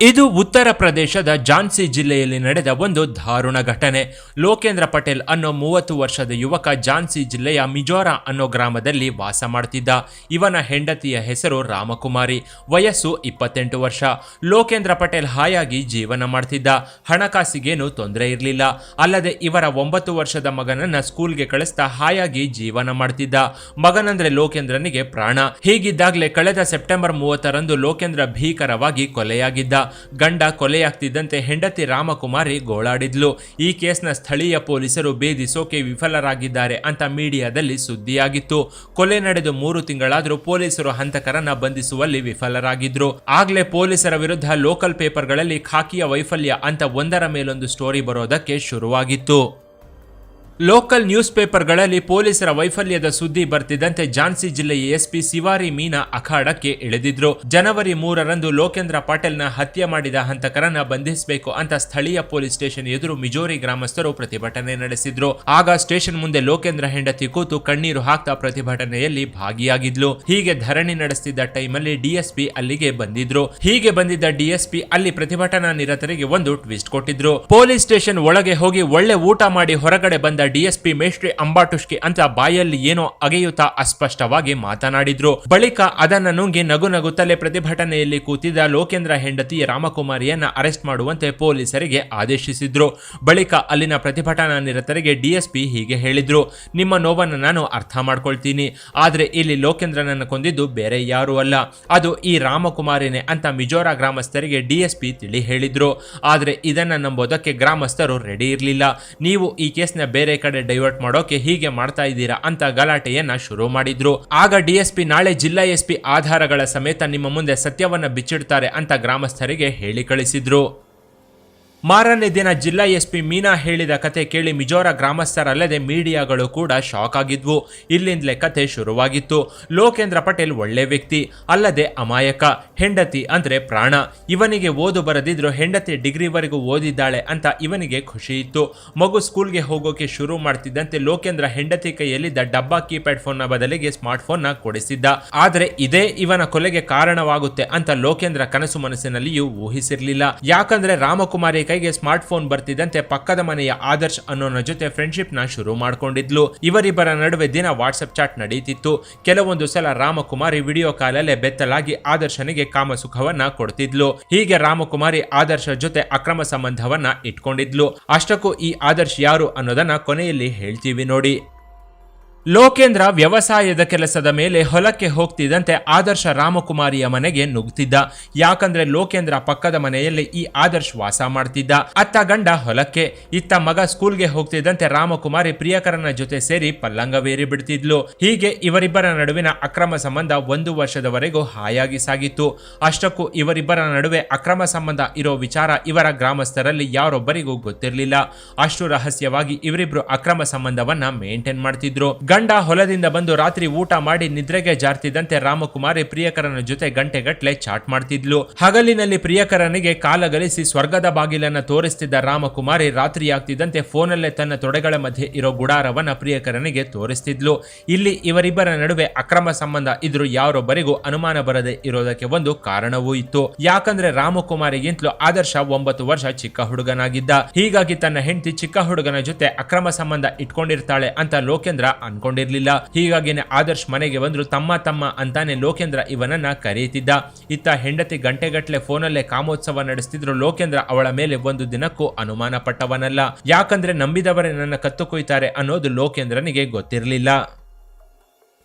ಇದು ಉತ್ತರ ಪ್ರದೇಶದ ಝಾನ್ಸಿ ಜಿಲ್ಲೆಯಲ್ಲಿ ನಡೆದ ಒಂದು ದಾರುಣ ಘಟನೆ. ಲೋಕೇಂದ್ರ ಪಟೇಲ್ ಅನ್ನೋ ಮೂವತ್ತು ವರ್ಷದ ಯುವಕ ಝಾನ್ಸಿ ಜಿಲ್ಲೆಯ ಮಿಜೋರಾ ಅನ್ನೋ ಗ್ರಾಮದಲ್ಲಿ ವಾಸ ಮಾಡ್ತಿದ್ದ. ಇವನ ಹೆಂಡತಿಯ ಹೆಸರು ರಾಮಕುಮಾರಿ. ವಯಸ್ಸು ಇಪ್ಪತ್ತೆಂಟು ವರ್ಷ. ಲೋಕೇಂದ್ರ ಪಟೇಲ್ ಹಾಯಾಗಿ ಜೀವನ ಮಾಡ್ತಿದ್ದ. ಹಣಕಾಸಿಗೇನು ತೊಂದರೆ ಇರಲಿಲ್ಲ. ಅಲ್ಲದೆ ಇವರ ಒಂಬತ್ತು ವರ್ಷದ ಮಗನನ್ನ ಸ್ಕೂಲ್ಗೆ ಕಳಿಸ್ತಾ ಹಾಯಾಗಿ ಜೀವನ ಮಾಡ್ತಿದ್ದ. ಮಗನಂದ್ರೆ ಲೋಕೇಂದ್ರನಿಗೆ ಪ್ರಾಣ. ಹೀಗಿದ್ದಾಗಲೇ ಕಳೆದ ಸೆಪ್ಟೆಂಬರ್ ಮೂವತ್ತರಂದು ಲೋಕೇಂದ್ರ ಭೀಕರವಾಗಿ ಕೊಲೆಯಾಗಿದ್ದ. ಗಂಡ ಕೊಲೆಯಾಗ್ತಿದ್ದಂತೆ ಹೆಂಡತಿ ರಾಮಕುಮಾರಿ ಗೋಳಾಡಿದ್ಲು. ಈ ಕೇಸ್ನ ಸ್ಥಳೀಯ ಪೊಲೀಸರು ಭೇದಿಸೋಕೆ ವಿಫಲರಾಗಿದ್ದಾರೆ ಅಂತ ಮೀಡಿಯಾದಲ್ಲಿ ಸುದ್ದಿಯಾಗಿತ್ತು. ಕೊಲೆ ನಡೆದು ಮೂರು ತಿಂಗಳಾದರೂ ಪೊಲೀಸರು ಹಂತಕರನ್ನ ಬಂಧಿಸುವಲ್ಲಿ ವಿಫಲರಾಗಿದ್ರು. ಆಗ್ಲೇ ಪೊಲೀಸರ ವಿರುದ್ಧ ಲೋಕಲ್ ಪೇಪರ್ಗಳಲ್ಲಿ ಖಾಕಿಯ ವೈಫಲ್ಯ ಅಂತ ಒಂದರ ಮೇಲೊಂದು ಸ್ಟೋರಿ ಬರೋದಕ್ಕೆ ಶುರುವಾಗಿತ್ತು. ಲೋಕಲ್ ನ್ಯೂಸ್ ಪೇಪರ್ಗಳಲ್ಲಿ ಪೊಲೀಸರ ವೈಫಲ್ಯದ ಸುದ್ದಿ ಬರ್ತಿದ್ದಂತೆ ಝಾನ್ಸಿ ಜಿಲ್ಲೆಯ ಎಸ್ಪಿ ಸಿವಾರಿ ಮೀನಾ ಅಖಾಡಕ್ಕೆ ಇಳಿದಿದ್ರು. ಜನವರಿ ಮೂರರಂದು ಲೋಕೇಂದ್ರ ಪಾಟೀಲ್ನ ಹತ್ಯೆ ಮಾಡಿದ ಹಂತಕರನ್ನ ಬಂಧಿಸಬೇಕು ಅಂತ ಸ್ಥಳೀಯ ಪೊಲೀಸ್ ಸ್ಟೇಷನ್ ಎದುರು ಮಿಜೋರಿ ಗ್ರಾಮಸ್ಥರು ಪ್ರತಿಭಟನೆ ನಡೆಸಿದ್ರು. ಆಗ ಸ್ಟೇಷನ್ ಮುಂದೆ ಲೋಕೇಂದ್ರ ಹೆಂಡತಿ ಕೂತು ಕಣ್ಣೀರು ಹಾಕ್ತಾ ಪ್ರತಿಭಟನೆಯಲ್ಲಿ ಭಾಗಿಯಾಗಿದ್ಲು. ಹೀಗೆ ಧರಣಿ ನಡೆಸ್ತಿದ್ದ ಟೈಮಲ್ಲಿ ಡಿಎಸ್ಪಿ ಅಲ್ಲಿಗೆ ಬಂದಿದ್ರು. ಹೀಗೆ ಬಂದಿದ್ದ ಡಿಎಸ್ಪಿ ಅಲ್ಲಿ ಪ್ರತಿಭಟನಾ ನಿರತರಿಗೆ ಒಂದು ಟ್ವಿಸ್ಟ್ ಕೊಟ್ಟಿದ್ರು. ಪೊಲೀಸ್ ಸ್ಟೇಷನ್ ಒಳಗೆ ಹೋಗಿ ಒಳ್ಳೆ ಊಟ ಮಾಡಿ ಹೊರಗಡೆ ಬಂದ ಡಿಎಸ್ಪಿ ಮೇಷ್ಟ್ರಿ ಅಂಬಾಟುಷ್ಕಿ ಅಂತ ಬಾಯಲ್ಲಿ ಏನೋ ಅಗೆಯುತ್ತಾ ಅಸ್ಪಷ್ಟವಾಗಿ ಮಾತನಾಡಿದ್ರು. ಬಳಿಕ ಅದನ್ನ ನುಂಗಿ ನಗು ನಗುತ್ತಲೇ ಪ್ರತಿಭಟನೆಯಲ್ಲಿ ಕೂತಿದ್ದ ಲೋಕೇಂದ್ರ ಹೆಂಡತಿ ರಾಮಕುಮಾರಿಯನ್ನ ಅರೆಸ್ಟ್ ಮಾಡುವಂತೆ ಪೊಲೀಸರಿಗೆ ಆದೇಶಿಸಿದ್ರು. ಬಳಿಕ ಅಲ್ಲಿನ ಪ್ರತಿಭಟನಾ ನಿರತರಿಗೆ ಡಿಎಸ್ಪಿ ಹೀಗೆ ಹೇಳಿದ್ರು, ನಿಮ್ಮ ನೋವನ್ನು ನಾನು ಅರ್ಥ ಮಾಡ್ಕೊಳ್ತೀನಿ. ಆದ್ರೆ ಇಲ್ಲಿ ಲೋಕೇಂದ್ರನನ್ನು ಕೊಂದಿದ್ದು ಬೇರೆ ಯಾರು ಅಲ್ಲ. ಅದು ಈ ರಾಮಕುಮಾರಿನೇ ಅಂತ ಮಿಜೋರಾ ಗ್ರಾಮಸ್ಥರಿಗೆ ಡಿಎಸ್ಪಿ ತಿಳಿ ಹೇಳಿದ್ರು. ಆದ್ರೆ ಇದನ್ನ ನಂಬೋದಕ್ಕೆ ಗ್ರಾಮಸ್ಥರು ರೆಡಿ ಇರಲಿಲ್ಲ. ನೀವು ಈ ಕೇಸ್ನ ಬೇರೆ ಕಡೆ ಡೈವರ್ಟ್ ಮಾಡೋಕೆ ಹೀಗೆ ಮಾಡ್ತಾ ಇದ್ದೀರಾ ಅಂತ ಗಲಾಟೆಯನ್ನ ಶುರು ಮಾಡಿದ್ರು. ಆಗ ಡಿಎಸ್ಪಿ ನಾಳೆ ಜಿಲ್ಲಾ ಎಸ್ಪಿ ಆಧಾರಗಳ ಸಮೇತ ನಿಮ್ಮ ಮುಂದೆ ಸತ್ಯವನ್ನ ಬಿಚ್ಚಿಡ್ತಾರೆ ಅಂತ ಗ್ರಾಮಸ್ಥರಿಗೆ ಹೇಳಿ ಕಳಿಸಿದ್ರು. ಮಾರನೇ ದಿನ ಜಿಲ್ಲಾ ಎಸ್ಪಿ ಮೀನಾ ಹೇಳಿದ ಕತೆ ಕೇಳಿ ಮಿಜೋರ ಗ್ರಾಮಸ್ಥರಲ್ಲದೆ ಮೀಡಿಯಾಗಳು ಕೂಡ ಶಾಕ್ ಆಗಿದ್ವು. ಇಲ್ಲಿಂದಲೇ ಕತೆ ಶುರುವಾಗಿತ್ತು. ಲೋಕೇಂದ್ರ ಪಟೇಲ್ ಒಳ್ಳೆ ವ್ಯಕ್ತಿ, ಅಲ್ಲದೆ ಅಮಾಯಕ, ಹೆಂಡತಿ ಅಂದ್ರೆ ಪ್ರಾಣ. ಇವನಿಗೆ ಓದು ಬರದಿದ್ರು ಹೆಂಡತಿ ಡಿಗ್ರಿವರೆಗೂ ಓದಿದ್ದಾಳೆ ಅಂತ ಇವನಿಗೆ ಖುಷಿ ಇತ್ತು. ಮಗು ಸ್ಕೂಲ್ಗೆ ಹೋಗೋಕೆ ಶುರು ಮಾಡ್ತಿದ್ದಂತೆ ಲೋಕೇಂದ್ರ ಹೆಂಡತಿ ಕೈಯಲ್ಲಿದ್ದ ಡಬ್ಬಾ ಕೀಪ್ಯಾಡ್ ಫೋನ್ನ ಬದಲಿಗೆ ಸ್ಮಾರ್ಟ್ ಫೋನ್ನ ಕೊಡಿಸಿದ್ದ. ಆದರೆ ಇದೇ ಇವನ ಕೊಲೆಗೆ ಕಾರಣವಾಗುತ್ತೆ ಅಂತ ಲೋಕೇಂದ್ರ ಕನಸು ಮನಸ್ಸಿನಲ್ಲಿಯೂ ಊಹಿಸಿರ್ಲಿಲ್ಲ. ಯಾಕಂದ್ರೆ ರಾಮಕುಮಾರಿ ಕೈಗೆ ಸ್ಮಾರ್ಟ್ ಫೋನ್ ಬರ್ತಿದ್ದಂತೆ ಪಕ್ಕದ ಮನೆಯ ಆದರ್ಶ್ ಅನ್ನೋನ ಜೊತೆ ಫ್ರೆಂಡ್ಶಿಪ್ನ ಶುರು ಮಾಡ್ಕೊಂಡಿದ್ಲು. ಇವರಿಬ್ಬರ ನಡುವೆ ದಿನ ವಾಟ್ಸ್ಆಪ್ ಚಾಟ್ ನಡೆಯುತ್ತಿತ್ತು ಕೆಲವೊಂದು ಸಲ ರಾಮಕುಮಾರಿ ವಿಡಿಯೋ ಕಾಲಲ್ಲೇ ಬೆತ್ತಲಾಗಿ ಆದರ್ಶನಿಗೆ ಕಾಮಸುಖವನ್ನ ಕೊಡ್ತಿದ್ಲು. ಹೀಗೆ ರಾಮಕುಮಾರಿ ಆದರ್ಶ ಜೊತೆ ಅಕ್ರಮ ಸಂಬಂಧವನ್ನ ಇಟ್ಕೊಂಡಿದ್ಲು. ಅಷ್ಟಕ್ಕೂ ಈ ಆದರ್ಶ್ ಯಾರು ಅನ್ನೋದನ್ನ ಕೊನೆಯಲ್ಲಿ ಹೇಳ್ತೀವಿ ನೋಡಿ. ಲೋಕೇಂದ್ರ ವ್ಯವಸಾಯದ ಕೆಲಸದ ಮೇಲೆ ಹೊಲಕ್ಕೆ ಹೋಗ್ತಿದ್ದಂತೆ ಆದರ್ಶ ರಾಮಕುಮಾರಿಯ ಮನೆಗೆ ನುಗ್ತಿದ್ದ. ಯಾಕಂದ್ರೆ ಲೋಕೇಂದ್ರ ಪಕ್ಕದ ಮನೆಯಲ್ಲಿ ಈ ಆದರ್ಶ್ ವಾಸ ಮಾಡ್ತಿದ್ದ. ಅತ್ತ ಗಂಡ ಹೊಲಕ್ಕೆ, ಇತ್ತ ಮಗ ಸ್ಕೂಲ್ಗೆ ಹೋಗ್ತಿದ್ದಂತೆ ರಾಮಕುಮಾರಿ ಪ್ರಿಯಕರನ ಜೊತೆ ಸೇರಿ ಪಲ್ಲಂಗವೇರಿ ಬಿಡ್ತಿದ್ಲು. ಹೀಗೆ ಇವರಿಬ್ಬರ ನಡುವಿನ ಅಕ್ರಮ ಸಂಬಂಧ ಒಂದು ವರ್ಷದವರೆಗೂ ಹಾಯಾಗಿ ಸಾಗಿತ್ತು. ಅಷ್ಟಕ್ಕೂ ಇವರಿಬ್ಬರ ನಡುವೆ ಅಕ್ರಮ ಸಂಬಂಧ ಇರೋ ವಿಚಾರ ಇವರ ಗ್ರಾಮಸ್ಥರಲ್ಲಿ ಯಾರೊಬ್ಬರಿಗೂ ಗೊತ್ತಿರಲಿಲ್ಲ. ಅಷ್ಟು ರಹಸ್ಯವಾಗಿ ಇವರಿಬ್ರು ಅಕ್ರಮ ಸಂಬಂಧವನ್ನ ಮೇಂಟೈನ್ ಮಾಡ್ತಿದ್ರು. ಗಂಡ ಹೊಲದಿಂದ ಬಂದು ರಾತ್ರಿ ಊಟ ಮಾಡಿ ನಿದ್ರೆಗೆ ಜಾರ್ತಿದ್ದಂತೆ ರಾಮಕುಮಾರಿ ಪ್ರಿಯಕರನ ಜೊತೆ ಗಂಟೆಗಟ್ಲೆ ಚಾಟ್ ಮಾಡ್ತಿದ್ಲು. ಹಗಲಿನಲ್ಲಿ ಪ್ರಿಯಕರನಿಗೆ ಕಾಲಗಲಿಸಿ ಸ್ವರ್ಗದ ಬಾಗಿಲನ್ನ ತೋರಿಸ್ತಿದ್ದ ರಾಮಕುಮಾರಿ ರಾತ್ರಿ ಆಗ್ತಿದ್ದಂತೆ ಫೋನಲ್ಲೇ ತನ್ನ ತೊಡೆಗಳ ಮಧ್ಯೆ ಇರೋ ಗುಡಾರವನ್ನ ಪ್ರಿಯಕರನಿಗೆ ತೋರಿಸ್ತಿದ್ಲು. ಇಲ್ಲಿ ಇವರಿಬ್ಬರ ನಡುವೆ ಅಕ್ರಮ ಸಂಬಂಧ ಇದ್ರು ಯಾರೊಬ್ಬರಿಗೂ ಅನುಮಾನ ಬರದೆ ಇರೋದಕ್ಕೆ ಒಂದು ಕಾರಣವೂ ಇತ್ತು. ಯಾಕಂದ್ರೆ ರಾಮಕುಮಾರಿಗಿಂತಲೂ ಆದರ್ಶ ಒಂಬತ್ತು ವರ್ಷ ಚಿಕ್ಕ ಹುಡುಗನಾಗಿದ್ದ. ಹೀಗಾಗಿ ತನ್ನ ಹೆಂಡತಿ ಚಿಕ್ಕ ಹುಡುಗನ ಜೊತೆ ಅಕ್ರಮ ಸಂಬಂಧ ಇಟ್ಕೊಂಡಿರ್ತಾಳೆ ಅಂತ ಲೋಕೇಂದ್ರ ಅನ್ಕೊಂಡಿರ್ಲಿಲ್ಲ ಹೀಗಾಗಿನೇ ಆದರ್ಶ್ ಮನೆಗೆ ಬಂದ್ರು ತಮ್ಮ ತಮ್ಮ ಅಂತಾನೆ ಲೋಕೇಂದ್ರ ಇವನನ್ನ ಕರೆಯುತ್ತಿದ್ದ. ಇತ್ತ ಹೆಂಡತಿ ಗಂಟೆಗಟ್ಟಲೆ ಫೋನಲ್ಲೇ ಕಾಮೋತ್ಸವ ನಡೆಸ್ತಿದ್ರು ಲೋಕೇಂದ್ರ ಅವಳ ಮೇಲೆ ಒಂದು ದಿನಕ್ಕೂ ಅನುಮಾನ ಪಟ್ಟವನಲ್ಲ ಯಾಕಂದ್ರೆ ನಂಬಿದವರೇ ನನ್ನ ಕತ್ತು ಕೊಯ್ತಾರೆ ಅನ್ನೋದು ಲೋಕೇಂದ್ರನಿಗೆ ಗೊತ್ತಿರಲಿಲ್ಲ.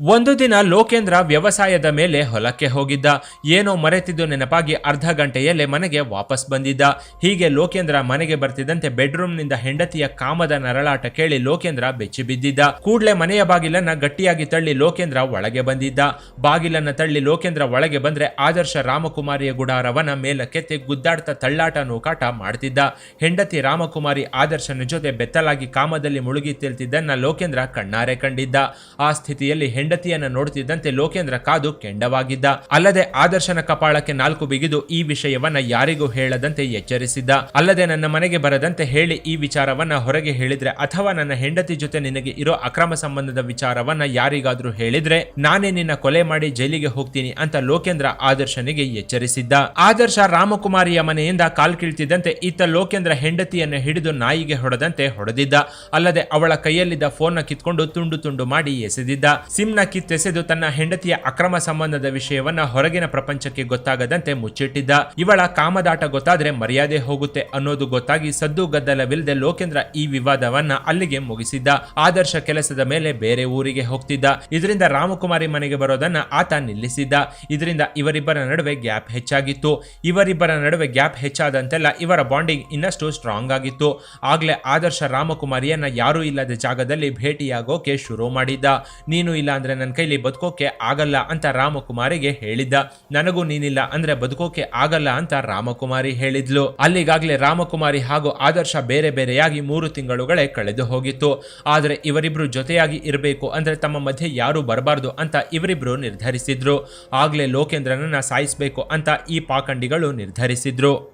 ಒಂದು ದಿನ ಲೋಕೇಂದ್ರ ವ್ಯವಸಾಯದ ಮೇಲೆ ಹೊಲಕ್ಕೆ ಹೋಗಿದ್ದ. ಏನೋ ಮರೆತಿದ್ದು ನೆನಪಾಗಿ ಅರ್ಧ ಗಂಟೆಯಲ್ಲೇ ಮನೆಗೆ ವಾಪಸ್ ಬಂದಿದ್ದ. ಹೀಗೆ ಲೋಕೇಂದ್ರ ಮನೆಗೆ ಬರ್ತಿದ್ದಂತೆ ಬೆಡ್ರೂಮ್ನಿಂದ ಹೆಂಡತಿಯ ಕಾಮದ ನರಳಾಟ ಕೇಳಿ ಲೋಕೇಂದ್ರ ಬೆಚ್ಚಿ ಬಿದ್ದಿದ್ದ. ಕೂಡ್ಲೆ ಮನೆಯ ಬಾಗಿಲನ್ನ ಗಟ್ಟಿಯಾಗಿ ತಳ್ಳಿ ಲೋಕೇಂದ್ರ ಒಳಗೆ ಬಂದಿದ್ದ. ಬಾಗಿಲನ್ನ ತಳ್ಳಿ ಲೋಕೇಂದ್ರ ಒಳಗೆ ಬಂದ್ರೆ ಆದರ್ಶ ರಾಮಕುಮಾರಿಯ ಗುಡಾರವನ ಮೇಲಕ್ಕೆತ್ತಿ ಗುದ್ದಾಡ್ತ ತಳ್ಳಾಟ ನೂಕಾಟ ಮಾಡ್ತಿದ್ದ. ಹೆಂಡತಿ ರಾಮಕುಮಾರಿ ಆದರ್ಶನ ಜೊತೆ ಬೆತ್ತಲಾಗಿ ಕಾಮದಲ್ಲಿ ಮುಳುಗಿ ತಿಳ್ತಿದ್ದನ್ನ ಲೋಕೇಂದ್ರ ಕಣ್ಣಾರೆ ಕಂಡಿದ್ದ. ಆ ಸ್ಥಿತಿಯಲ್ಲಿ ಹೆಂಡತಿ ಹೆಂಡತಿಯನ್ನ ನೋಡ್ತಿದ್ದಂತೆ ಲೋಕೇಂದ್ರ ಕಾದು ಕೆಂಡವಾಗಿದ್ದ. ಅಲ್ಲದೆ ಆದರ್ಶನ ಕಪಾಳಕ್ಕೆ ನಾಲ್ಕು ಬಿಗಿದು ಈ ವಿಷಯವನ್ನ ಯಾರಿಗೂ ಹೇಳದಂತೆ ಎಚ್ಚರಿಸಿದ್ದ. ಅಲ್ಲದೆ ನನ್ನ ಮನೆಗೆ ಬರದಂತೆ ಹೇಳಿ ಈ ವಿಚಾರವನ್ನ ಹೊರಗೆ ಹೇಳಿದ್ರೆ ಅಥವಾ ನನ್ನ ಹೆಂಡತಿ ಜೊತೆ ನಿನಗೆ ಇರೋ ಅಕ್ರಮ ಸಂಬಂಧದ ವಿಚಾರವನ್ನ ಯಾರಿಗಾದ್ರೂ ಹೇಳಿದ್ರೆ ನಾನೇ ನಿನ್ನ ಕೊಲೆ ಮಾಡಿ ಜೈಲಿಗೆ ಹೋಗ್ತೀನಿ ಅಂತ ಲೋಕೇಂದ್ರ ಆದರ್ಶನಿಗೆ ಎಚ್ಚರಿಸಿದ್ದ. ಆದರ್ಶ ರಾಮಕುಮಾರಿಯ ಮನೆಯಿಂದ ಕಾಲ್ ಕೀಳ್ತಿದ್ದಂತೆ ಈತ ಲೋಕೇಂದ್ರ ಹೆಂಡತಿಯನ್ನು ಹಿಡಿದು ನಾಯಿಗೆ ಹೊಡೆದಂತೆ ಹೊಡೆದಿದ್ದ. ಅಲ್ಲದೆ ಅವಳ ಕೈಯಲ್ಲಿದ್ದ ಫೋನ್ನ ಕಿತ್ಕೊಂಡು ತುಂಡು ತುಂಡು ಮಾಡಿ ಎಸೆದಿದ್ದ. ಸಿಮ್ನ ಕಿತ್ತೆಸೆದು ತನ್ನ ಹೆಂಡತಿಯ ಅಕ್ರಮ ಸಂಬಂಧದ ವಿಷಯವನ್ನ ಹೊರಗಿನ ಪ್ರಪಂಚಕ್ಕೆ ಗೊತ್ತಾಗದಂತೆ ಮುಚ್ಚಿಟ್ಟಿದ್ದ. ಇವಳ ಕಾಮದಾಟ ಗೊತ್ತಾದ್ರೆ ಮರ್ಯಾದೆ ಹೋಗುತ್ತೆ ಅನ್ನೋದು ಗೊತ್ತಾಗಿ ಸದ್ದು ಗದ್ದಲವಿಲ್ಲದೆ ಲೋಕೇಂದ್ರ ಈ ವಿವಾದವನ್ನ ಅಲ್ಲಿಗೆ ಮುಗಿಸಿದ್ದ. ಆದರ್ಶ ಕೆಲಸದ ಮೇಲೆ ಬೇರೆ ಊರಿಗೆ ಹೋಗ್ತಿದ್ದ. ಇದರಿಂದ ರಾಮಕುಮಾರಿ ಮನೆಗೆ ಬರೋದನ್ನ ಆತ ನಿಲ್ಲಿಸಿದ್ದ. ಇದರಿಂದ ಇವರಿಬ್ಬರ ನಡುವೆ ಗ್ಯಾಪ್ ಹೆಚ್ಚಾಗಿತ್ತು. ಇವರಿಬ್ಬರ ನಡುವೆ ಗ್ಯಾಪ್ ಹೆಚ್ಚಾದಂತೆಲ್ಲ ಇವರ ಬಾಂಡಿಂಗ್ ಇನ್ನಷ್ಟು ಸ್ಟ್ರಾಂಗ್ ಆಗಿತ್ತು. ಆಗ್ಲೇ ಆದರ್ಶ ರಾಮಕುಮಾರಿಯನ್ನ ಯಾರೂ ಇಲ್ಲದ ಜಾಗದಲ್ಲಿ ಭೇಟಿಯಾಗೋಕೆ ಶುರು ಮಾಡಿದ್ದ. ನೀನು ಇಲ್ಲ ಅಂದ್ರೆ ನನ್ನ ಕೈಲಿ ಬದುಕೋಕೆ ಆಗಲ್ಲ ಅಂತ ರಾಮಕುಮಾರಿಗೆ ಹೇಳಿದ್ದ. ನನಗೂ ನೀನಿಲ್ಲ ಅಂದ್ರೆ ಬದುಕೋಕೆ ಆಗಲ್ಲ ಅಂತ ರಾಮಕುಮಾರಿ ಹೇಳಿದ್ಲು. ಅಲ್ಲಿಗಾಗ್ಲೇ ರಾಮಕುಮಾರಿ ಹಾಗೂ ಆದರ್ಶ ಬೇರೆ ಬೇರೆಯಾಗಿ ಮೂರು ತಿಂಗಳುಗಳೇ ಕಳೆದು ಹೋಗಿತ್ತು. ಆದ್ರೆ ಇವರಿಬ್ರು ಜೊತೆಯಾಗಿ ಇರಬೇಕು ಅಂದ್ರೆ ತಮ್ಮ ಮಧ್ಯೆ ಯಾರು ಬರಬಾರ್ದು ಅಂತ ಇವರಿಬ್ರು ನಿರ್ಧರಿಸಿದ್ರು. ಆಗ್ಲೇ ಲೋಕೇಂದ್ರನನ್ನ ಸಾಯಿಸಬೇಕು ಅಂತ ಈ ಪಾಖಂಡಿಗಳು ನಿರ್ಧರಿಸಿದ್ರು.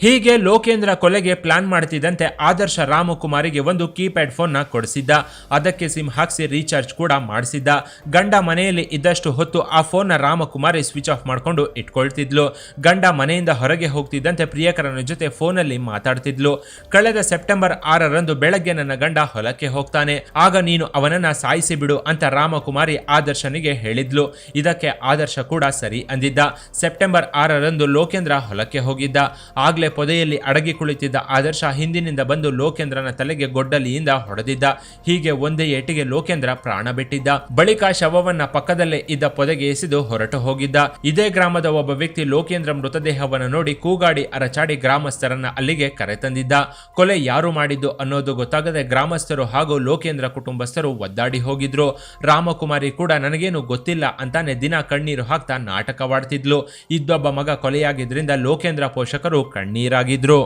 ಹೀಗೆ ಲೋಕೇಂದ್ರ ಕೊಲೆಗೆ ಪ್ಲಾನ್ ಮಾಡ್ತಿದ್ದಂತೆ ಆದರ್ಶ ರಾಮಕುಮಾರಿಗೆ ಒಂದು ಕೀಪ್ಯಾಡ್ ಫೋನ್ನ ಕೊಡಿಸಿದ್ದ. ಅದಕ್ಕೆ ಸಿಮ್ ಹಾಕ್ಸಿ ರೀಚಾರ್ಜ್ ಕೂಡ ಮಾಡಿಸಿದ್ದ. ಗಂಡ ಮನೆಯಲ್ಲಿ ಇದ್ದಷ್ಟು ಹೊತ್ತು ಆ ಫೋನ್ನ ರಾಮಕುಮಾರಿ ಸ್ವಿಚ್ ಆಫ್ ಮಾಡಿಕೊಂಡು ಇಟ್ಕೊಳ್ತಿದ್ಲು. ಗಂಡ ಮನೆಯಿಂದ ಹೊರಗೆ ಹೋಗ್ತಿದ್ದಂತೆ ಪ್ರಿಯಕರನ ಜೊತೆ ಫೋನಲ್ಲಿ ಮಾತಾಡ್ತಿದ್ಲು. ಕಳೆದ ಸೆಪ್ಟೆಂಬರ್ ಆರರಂದು ಬೆಳಗ್ಗೆ ನನ್ನ ಗಂಡ ಹೊಲಕ್ಕೆ ಹೋಗ್ತಾನೆ. ಆಗ ನೀನು ಅವನನ್ನ ಸಾಯಿಸಿ ಬಿಡು ಅಂತ ರಾಮಕುಮಾರಿ ಆದರ್ಶನಿಗೆ ಹೇಳಿದ್ಲು. ಇದಕ್ಕೆ ಆದರ್ಶ ಕೂಡ ಸರಿ ಅಂದಿದ್ದ. ಸೆಪ್ಟೆಂಬರ್ ಆರರಂದು ಲೋಕೇಂದ್ರ ಹೊಲಕ್ಕೆ ಹೋಗಿದ್ದ. ಆಗ್ಲೇ ಪೊದೆಯಲ್ಲಿ ಅಡಗಿ ಕುಳಿತಿದ್ದ ಆದರ್ಶ ಹಿಂದಿನಿಂದ ಬಂದು ಲೋಕೇಂದ್ರನ ತಲೆಗೆ ಗೊಡ್ಡಲಿಯಿಂದ ಹೊಡೆದಿದ್ದ. ಹೀಗೆ ಒಂದೇ ಏಟಿಗೆ ಲೋಕೇಂದ್ರ ಪ್ರಾಣ ಬಿಟ್ಟಿದ್ದ. ಬಳಿಕ ಶವವನ್ನ ಪಕ್ಕದಲ್ಲೇ ಇದ್ದ ಪೊದೆಗೆ ಎಸೆದು ಹೊರಟು ಹೋಗಿದ್ದ. ಇದೇ ಗ್ರಾಮದ ಒಬ್ಬ ವ್ಯಕ್ತಿ ಲೋಕೇಂದ್ರ ಮೃತದೇಹವನ್ನು ನೋಡಿ ಕೂಗಾಡಿ ಅರಚಾಡಿ ಗ್ರಾಮಸ್ಥರನ್ನ ಅಲ್ಲಿಗೆ ಕರೆತಂದಿದ್ದ ಕೊಲೆ ಯಾರು ಮಾಡಿದ್ದು ಅನ್ನೋದು ಗೊತ್ತಾಗದೆ ಗ್ರಾಮಸ್ಥರು ಹಾಗೂ ಲೋಕೇಂದ್ರ ಕುಟುಂಬಸ್ಥರು ಒದ್ದಾಡಿ ಹೋಗಿದ್ರು. ರಾಮಕುಮಾರಿ ಕೂಡ ನನಗೇನು ಗೊತ್ತಿಲ್ಲ ಅಂತಾನೆ ದಿನ ಕಣ್ಣೀರು ಹಾಕ್ತಾ ನಾಟಕವಾಡ್ತಿದ್ಲು. ಇದ್ದೊಬ್ಬ ಮಗ ಕೊಲೆಯಾಗಿದ್ರಿಂದ ಲೋಕೇಂದ್ರ ಪೋಷಕರು ಕಣ್ಣೀರಾಗಿದ್ರು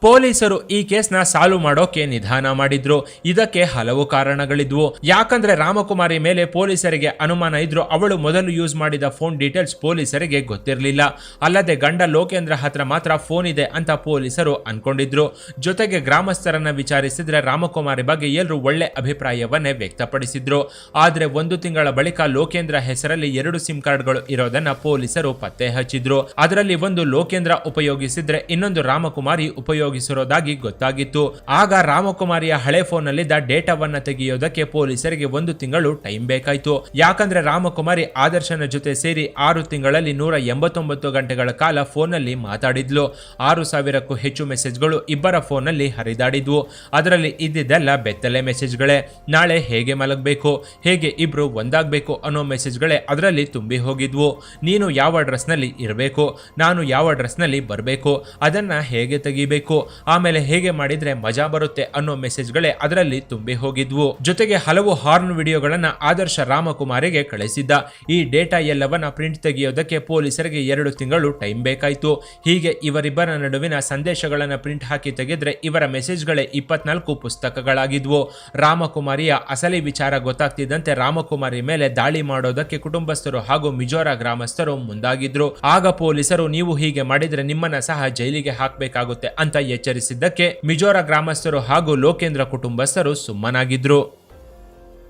ಪೊಲೀಸರು ಈ ಕೇಸ್ನ ಸಾಲ್ವ್ ಮಾಡೋಕೆ ನಿಧಾನ ಮಾಡಿದ್ರು. ಇದಕ್ಕೆ ಹಲವು ಕಾರಣಗಳಿದ್ವು. ಯಾಕಂದ್ರೆ ರಾಮಕುಮಾರಿ ಮೇಲೆ ಪೊಲೀಸರಿಗೆ ಅನುಮಾನ ಇದ್ರು ಅವಳು ಮೊದಲು ಯೂಸ್ ಮಾಡಿದ ಫೋನ್ ಡೀಟೇಲ್ಸ್ ಪೊಲೀಸರಿಗೆ ಗೊತ್ತಿರಲಿಲ್ಲ. ಅಲ್ಲದೆ ಗಂಡ ಲೋಕೇಂದ್ರ ಹತ್ರ ಮಾತ್ರ ಫೋನ್ ಇದೆ ಅಂತ ಪೊಲೀಸರು ಅನ್ಕೊಂಡಿದ್ರು. ಜೊತೆಗೆ ಗ್ರಾಮಸ್ಥರನ್ನ ವಿಚಾರಿಸಿದ್ರೆ ರಾಮಕುಮಾರಿ ಬಗ್ಗೆ ಎಲ್ಲರೂ ಒಳ್ಳೆ ಅಭಿಪ್ರಾಯವನ್ನೇ ವ್ಯಕ್ತಪಡಿಸಿದ್ರು. ಆದ್ರೆ ಒಂದು ತಿಂಗಳ ಬಳಿಕ ಲೋಕೇಂದ್ರ ಹೆಸರಲ್ಲಿ ಎರಡು ಸಿಮ್ ಕಾರ್ಡ್ಗಳು ಇರೋದನ್ನ ಪೊಲೀಸರು ಪತ್ತೆ ಹಚ್ಚಿದ್ರು. ಅದರಲ್ಲಿ ಒಂದು ಲೋಕೇಂದ್ರ ಉಪಯೋಗಿಸಿದ್ರೆ ಇನ್ನೊಂದು ರಾಮಕುಮಾರಿ ಉಪಯೋಗಿಸಿರೋದಾಗಿ ಗೊತ್ತಾಗಿತ್ತು. ಆಗ ರಾಮಕುಮಾರಿಯ ಹಳೆ ಫೋನ್ನಲ್ಲಿದ್ದ ಡೇಟಾವನ್ನ ತೆಗೆಯೋದಕ್ಕೆ ಪೊಲೀಸರಿಗೆ ಒಂದು ತಿಂಗಳು ಟೈಮ್ ಬೇಕಾಯ್ತು. ಯಾಕಂದ್ರೆ ರಾಮಕುಮಾರಿ ಆದರ್ಶನ ಜೊತೆ ಸೇರಿ ಆರು ತಿಂಗಳಲ್ಲಿ ನೂರ ಎಂಬತ್ತೊಂಬತ್ತು ಗಂಟೆಗಳ ಕಾಲ ಫೋನ್ನಲ್ಲಿ ಮಾತಾಡಿದ್ಲು. ಆರು ಸಾವಿರಕ್ಕೂ ಹೆಚ್ಚು ಮೆಸೇಜ್ಗಳು ಇಬ್ಬರ ಫೋನ್ನಲ್ಲಿ ಹರಿದಾಡಿದ್ವು. ಅದರಲ್ಲಿ ಇದ್ದಿದ್ದೆಲ್ಲ ಬೆತ್ತಲೆ ಮೆಸೇಜ್ಗಳೇ. ನಾಳೆ ಹೇಗೆ ಮಲಗಬೇಕು? ಹೇಗೆ ಇಬ್ರು ಒಂದಾಗಬೇಕು ಅನ್ನೋ ಮೆಸೇಜ್ಗಳೇ ಅದರಲ್ಲಿ ತುಂಬಿ ಹೋಗಿದ್ವು. ನೀನು ಯಾವ ಡ್ರೆಸ್ನಲ್ಲಿ ಇರಬೇಕು? ನಾನು ಯಾವ ಡ್ರೆಸ್ನಲ್ಲಿ ಬರಬೇಕು? ಅದನ್ನ ಹೇಗೆ ತೆಗಿಬೇಕು? ಆಮೇಲೆ ಹೇಗೆ ಮಾಡಿದ್ರೆ ಮಜಾ ಬರುತ್ತೆ ಅನ್ನೋ ಮೆಸೇಜ್ಗಳೇ ಅದರಲ್ಲಿ ತುಂಬಿ ಹೋಗಿದ್ವು. ಜೊತೆಗೆ ಹಲವು ಹಾರ್ನ್ ವಿಡಿಯೋಗಳನ್ನ ಆದರ್ಶ ರಾಮಕುಮಾರಿಗೆ ಕಳಿಸಿದ್ದ. ಈ ಡೇಟಾ ಎಲ್ಲವನ್ನ ಪ್ರಿಂಟ್ ತೆಗೆಯೋದಕ್ಕೆ ಪೊಲೀಸರಿಗೆ ಎರಡು ತಿಂಗಳು ಟೈಮ್ ಬೇಕಾಯಿತು. ಹೀಗೆ ಇವರಿಬ್ಬರ ನಡುವಿನ ಸಂದೇಶಗಳನ್ನ ಪ್ರಿಂಟ್ ಹಾಕಿ ತೆಗೆದ್ರೆ ಇವರ ಮೆಸೇಜ್ಗಳೇ ಇಪ್ಪತ್ನಾಲ್ಕು ಪುಸ್ತಕಗಳಾಗಿದ್ವು. ರಾಮಕುಮಾರಿಯ ಅಸಲಿ ವಿಚಾರ ಗೊತ್ತಾಗ್ತಿದ್ದಂತೆ ರಾಮಕುಮಾರಿ ಮೇಲೆ ದಾಳಿ ಮಾಡೋದಕ್ಕೆ ಕುಟುಂಬಸ್ಥರು ಹಾಗೂ ಮಿಜೋರಾ ಗ್ರಾಮಸ್ಥರು ಮುಂದಾಗಿದ್ರು. ಆಗ ಪೊಲೀಸರು, ನೀವು ಹೀಗೆ ಮಾಡಿದ್ರೆ ನಿಮ್ಮನ್ನ ಸಹ ಜೈಲಿಗೆ ಹಾಕಬೇಕಾಗುತ್ತೆ ಅಂತ ಎಚ್ಚರಿಸಿದ್ದಕ್ಕೆ ಮಿಜೋರ ಗ್ರಾಮಸ್ಥರು ಹಾಗೂ ಲೋಕೇಂದ್ರ ಕುಟುಂಬಸ್ಥರು ಸುಮ್ಮನಾಗಿದ್ರು.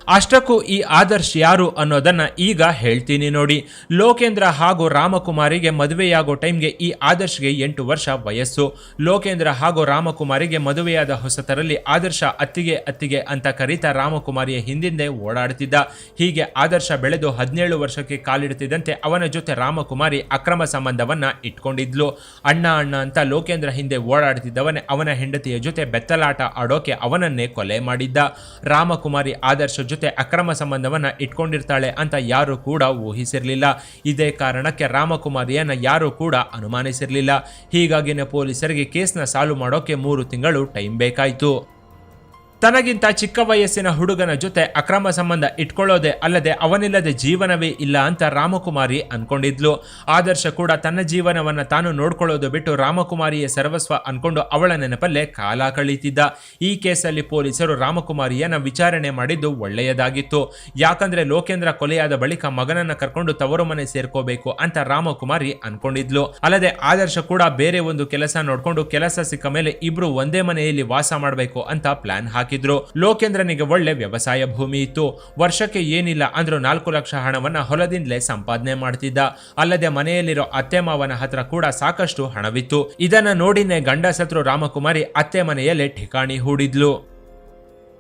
ಅಷ್ಟಕ್ಕೂ ಈ ಆದರ್ಶ್ ಯಾರು ಅನ್ನೋದನ್ನ ಈಗ ಹೇಳ್ತೀನಿ ನೋಡಿ. ಲೋಕೇಂದ್ರ ಹಾಗೂ ರಾಮಕುಮಾರಿಗೆ ಮದುವೆಯಾಗೋ ಟೈಮ್ಗೆ ಈ ಆದರ್ಶ್ಗೆ ಎಂಟು ವರ್ಷ ವಯಸ್ಸು. ಲೋಕೇಂದ್ರ ಹಾಗೂ ರಾಮಕುಮಾರಿಗೆ ಮದುವೆಯಾದ ಹೊಸತರಲ್ಲಿ ಆದರ್ಶ ಅತ್ತಿಗೆ ಅತ್ತಿಗೆ ಅಂತ ಕರೀತಾ ರಾಮಕುಮಾರಿಯ ಹಿಂದಿಂದೆ ಓಡಾಡ್ತಿದ್ದ. ಹೀಗೆ ಆದರ್ಶ ಬೆಳೆದು ಹದಿನೇಳು ವರ್ಷಕ್ಕೆ ಕಾಲಿಡುತ್ತಿದ್ದಂತೆ ಅವನ ಜೊತೆ ರಾಮಕುಮಾರಿ ಅಕ್ರಮ ಸಂಬಂಧವನ್ನ ಇಟ್ಕೊಂಡಿದ್ಲು. ಅಣ್ಣ ಅಣ್ಣ ಅಂತ ಲೋಕೇಂದ್ರ ಹಿಂದೆ ಓಡಾಡ್ತಿದ್ದವನೇ ಅವನ ಹೆಂಡತಿಯ ಜೊತೆ ಬೆತ್ತಲಾಟ ಆಡೋಕೆ ಅವನನ್ನೇ ಕೊಲೆ ಮಾಡಿದ್ದ. ರಾಮಕುಮಾರಿ ಆದರ್ಶ ಜೊತೆ ಅಕ್ರಮ ಸಂಬಂಧವನ್ನ ಇಟ್ಕೊಂಡಿರ್ತಾಳೆ ಅಂತ ಯಾರು ಕೂಡ ಊಹಿಸಿರಲಿಲ್ಲ. ಇದೇ ಕಾರಣಕ್ಕೆ ರಾಮಕುಮಾರಿಯನ್ನ ಯಾರು ಕೂಡ ಅನುಮಾನಿಸಿರಲಿಲ್ಲ. ಹೀಗಾಗಿನೇ ಪೊಲೀಸರಿಗೆ ಕೇಸ್ನ ಸಾಲ್ವ್ ಮಾಡೋಕೆ ಮೂರು ತಿಂಗಳು ಟೈಮ್ ಬೇಕಾಯಿತು. ತನಗಿಂತ ಚಿಕ್ಕ ವಯಸ್ಸಿನ ಹುಡುಗನ ಜೊತೆ ಅಕ್ರಮ ಸಂಬಂಧ ಇಟ್ಕೊಳ್ಳೋದೆ ಅಲ್ಲದೆ ಅವನಿಲ್ಲದೆ ಜೀವನವೇ ಇಲ್ಲ ಅಂತ ರಾಮಕುಮಾರಿ ಅನ್ಕೊಂಡಿದ್ಲು. ಆದರ್ಶ ಕೂಡ ತನ್ನ ಜೀವನವನ್ನ ತಾನು ನೋಡ್ಕೊಳ್ಳೋದು ಬಿಟ್ಟು ರಾಮಕುಮಾರಿಯ ಸರ್ವಸ್ವ ಅನ್ಕೊಂಡು ಅವಳ ನೆನಪಲ್ಲೇ ಕಾಲ ಕಳೀತಿದ್ದ. ಈ ಕೇಸಲ್ಲಿ ಪೊಲೀಸರು ರಾಮಕುಮಾರಿಯನ್ನ ವಿಚಾರಣೆ ಮಾಡಿದ್ದು ಒಳ್ಳೆಯದಾಗಿತ್ತು. ಯಾಕಂದ್ರೆ ಲೋಕೇಂದ್ರ ಕೊಲೆಯಾದ ಬಳಿಕ ಮಗನನ್ನ ಕರ್ಕೊಂಡು ತವರು ಮನೆ ಸೇರ್ಕೋಬೇಕು ಅಂತ ರಾಮಕುಮಾರಿ ಅನ್ಕೊಂಡಿದ್ಲು. ಅಲ್ಲದೆ ಆದರ್ಶ ಕೂಡ ಬೇರೆ ಒಂದು ಕೆಲಸ ನೋಡ್ಕೊಂಡು ಕೆಲಸ ಸಿಕ್ಕ ಮೇಲೆ ಇಬ್ರು ಒಂದೇ ಮನೆಯಲ್ಲಿ ವಾಸ ಮಾಡಬೇಕು ಅಂತ ಪ್ಲಾನ್ ಹಾಕಿದ್ರು. ಲೋಕೇಂದ್ರನಿಗೆ ಒಳ್ಳೆ ವ್ಯವಸಾಯ ಭೂಮಿ ಇತ್ತು. ವರ್ಷಕ್ಕೆ ಏನಿಲ್ಲ ಅಂದ್ರೂ ನಾಲ್ಕು ಲಕ್ಷ ಹಣವನ್ನ ಹೊಲದಿಂದಲೇ ಸಂಪಾದನೆ ಮಾಡ್ತಿದ್ದ. ಅಲ್ಲದೆ ಮನೆಯಲ್ಲಿರೋ ಅತ್ತೆ ಮಾವನ ಹತ್ರ ಕೂಡ ಸಾಕಷ್ಟು ಹಣವಿತ್ತು. ಇದನ್ನ ನೋಡಿನೇ ಗಂಡ ಸತ್ರು ರಾಮಕುಮಾರಿ ಅತ್ತೆ ಮನೆಯಲ್ಲೇ ಠಿಕಾಣಿ ಹೂಡಿದ್ಲು.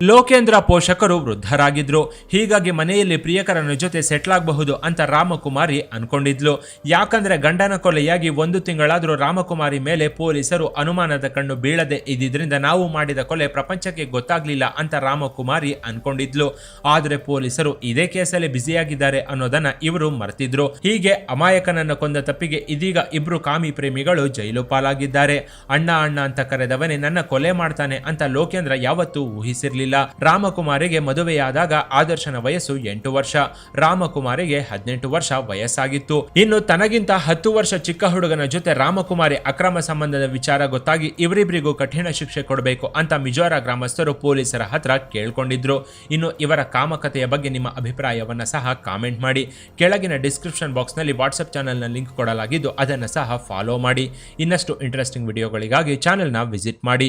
ಲೋಕೇಂದ್ರ ಪೋಷಕರು ವೃದ್ಧರಾಗಿದ್ರು. ಹೀಗಾಗಿ ಮನೆಯಲ್ಲಿ ಪ್ರಿಯಕರನ ಜೊತೆ ಸೆಟ್ಲ್ ಆಗಬಹುದು ಅಂತ ರಾಮಕುಮಾರಿ ಅನ್ಕೊಂಡಿದ್ಲು. ಯಾಕಂದ್ರೆ ಗಂಡನ ಕೊಲೆಯಾಗಿ ಒಂದು ತಿಂಗಳಾದರೂ ರಾಮಕುಮಾರಿ ಮೇಲೆ ಪೊಲೀಸರು ಅನುಮಾನದ ಕಣ್ಣು ಬೀಳದೆ ಇದ್ದಿದ್ರಿಂದ ನಾವು ಮಾಡಿದ ಕೊಲೆ ಪ್ರಪಂಚಕ್ಕೆ ಗೊತ್ತಾಗ್ಲಿಲ್ಲ ಅಂತ ರಾಮಕುಮಾರಿ ಅನ್ಕೊಂಡಿದ್ಲು. ಆದ್ರೆ ಪೊಲೀಸರು ಇದೇ ಕೇಸಲ್ಲಿ ಬ್ಯುಸಿಯಾಗಿದ್ದಾರೆ ಅನ್ನೋದನ್ನ ಇವರು ಮರ್ತಿದ್ರು. ಹೀಗೆ ಅಮಾಯಕನನ್ನ ಕೊಂದ ತಪ್ಪಿಗೆ ಇದೀಗ ಇಬ್ರು ಕಾಮಿ ಪ್ರೇಮಿಗಳು ಜೈಲು ಪಾಲಾಗಿದ್ದಾರೆ. ಅಣ್ಣ ಅಣ್ಣ ಅಂತ ಕರೆದವನೇ ನನ್ನ ಕೊಲೆ ಮಾಡ್ತಾನೆ ಅಂತ ಲೋಕೇಂದ್ರ ಯಾವತ್ತೂ ಊಹಿಸಿರ್ಲಿಲ್ಲ. ರಾಮಕುಮಾರಿಗೆ ಮದುವೆಯಾದಾಗ ಆದರ್ಶನ ವಯಸ್ಸು ಎಂಟು ವರ್ಷ. ರಾಮಕುಮಾರಿಗೆ ಹದಿನೆಂಟು ವರ್ಷ ವಯಸ್ಸಾಗಿತ್ತು. ಇನ್ನು ತನಗಿಂತ ಹತ್ತು ವರ್ಷ ಚಿಕ್ಕ ಹುಡುಗನ ಜೊತೆ ರಾಮಕುಮಾರಿ ಅಕ್ರಮ ಸಂಬಂಧದ ವಿಚಾರ ಗೊತ್ತಾಗಿ ಇವರಿಬ್ಬರಿಗೂ ಕಠಿಣ ಶಿಕ್ಷೆ ಕೊಡಬೇಕು ಅಂತ ಮಿಜೋರ ಗ್ರಾಮಸ್ಥರು ಪೊಲೀಸರ ಹತ್ರ ಕೇಳ್ಕೊಂಡಿದ್ರು. ಇನ್ನು ಇವರ ಕಾಮಕತೆಯ ಬಗ್ಗೆ ನಿಮ್ಮ ಅಭಿಪ್ರಾಯವನ್ನ ಸಹ ಕಾಮೆಂಟ್ ಮಾಡಿ. ಕೆಳಗಿನ ಡಿಸ್ಕ್ರಿಪ್ಷನ್ ಬಾಕ್ಸ್ನಲ್ಲಿ ವಾಟ್ಸ್ಆಪ್ ಚಾನಲ್ನ ಲಿಂಕ್ ಕೊಡಲಾಗಿದ್ದು ಅದನ್ನು ಸಹ ಫಾಲೋ ಮಾಡಿ. ಇನ್ನಷ್ಟು ಇಂಟ್ರೆಸ್ಟಿಂಗ್ ವಿಡಿಯೋಗಳಿಗಾಗಿ ಚಾನೆಲ್ನ ವಿಸಿಟ್ ಮಾಡಿ.